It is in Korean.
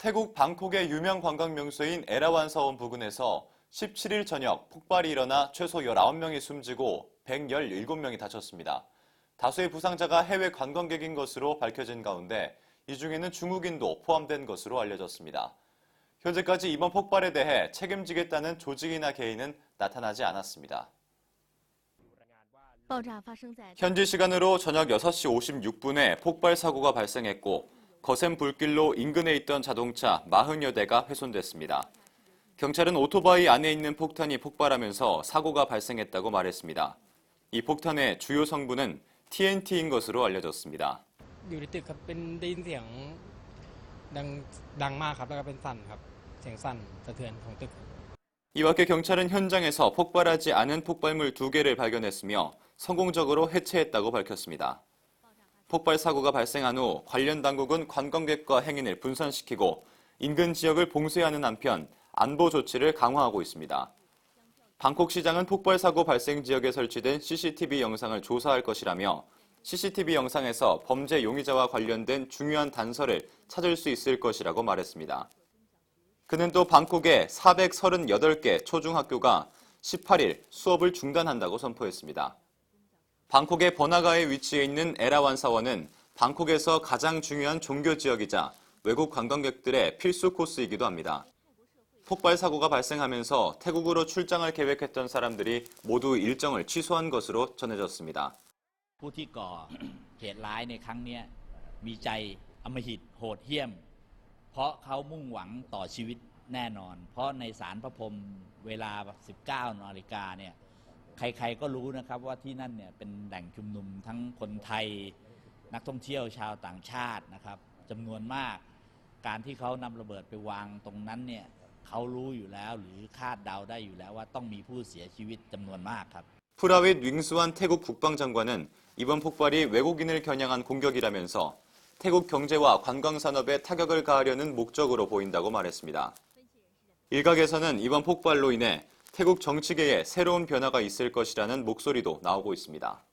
태국 방콕의 유명 관광 명소인 에라완 사원 부근에서 17일 저녁 폭발이 일어나 최소 19명이 숨지고 117명이 다쳤습니다. 다수의 부상자가 해외 관광객인 것으로 밝혀진 가운데 이 중에는 중국인도 포함된 것으로 알려졌습니다. 현재까지 이번 폭발에 대해 책임지겠다는 조직이나 개인은 나타나지 않았습니다. 현지 시간으로 저녁 6시 56분에 폭발 사고가 발생했고 거센 불길로 인근에 있던 자동차 40여 대가 훼손됐습니다. 경찰은 오토바이 안에 있는 폭탄이 폭발하면서 사고가 발생했다고 말했습니다. 이 폭탄의 주요 성분은 TNT인 것으로 알려졌습니다. อยู่ในตึกครับเป็นได้ยินเสียงดังดังมากครับแล้วก็เป็นสั่นครับ เสียงสั่นสะเทือนของตึก 이 밖에 경찰은 현장에서 폭발하지 않은 폭발물 두 개를 발견했으며 성공적으로 해체했다고 밝혔습니다. 폭발 사고가 발생한 후 관련 당국은 관광객과 행인을 분산시키고 인근 지역을 봉쇄하는 한편 안보 조치를 강화하고 있습니다. 방콕 시장은 폭발 사고 발생 지역에 설치된 CCTV 영상을 조사할 것이라며 CCTV 영상에서 범죄 용의자와 관련된 중요한 단서를 찾을 수 있을 것이라고 말했습니다. 그는 또 방콕의 438개 초중학교가 18일 수업을 중단한다고 선포했습니다. 방콕의 버나가에 위치해 있는 에라완 사원은 방콕에서 가장 중요한 종교 지역이자 외국 관광객들의 필수 코스이기도 합니다. 폭발 사고가 발생하면서 태국으로 출장을 계획했던 사람들이 모두 일정을 취소한 것으로 전해졌습니다. ผู้ที่ก่อ เหตุร้ายในครั้งเนี้ยมีใจอำมหิตโหดเหี้ยม เพราะเขามุ่งหวังต่อชีวิตแน่นอน เพราะในสารพระพรหมเวลา 19 นาฬิกาเนี่ย ใครๆก็รู้นะครับว่าที่นั่นเนี่ยเป็นแหล่งชุมนุมทั้งคนไทยนักท่องเที่ยวชาวต่างชาตินะครับจำนวนมาก การที่เขานำระเบิดไปวางตรงนั้นเนี่ยเขารู้อยู่แล้วหรือคาดเดาได้อยู่แล้วว่าต้องมีผู้เสียชีวิตจำนวนมากครับ 프라윗 윙스완 태국 국방장관은 이번 폭발이 외국인을 겨냥한 공격이라면서 태국 경제와 관광 산업에 타격을 가하려는 목적으로 보인다고 말했습니다. 일각에서는 이번 폭발로 인해 태국 정치계에 새로운 변화가 있을 것이라는 목소리도 나오고 있습니다.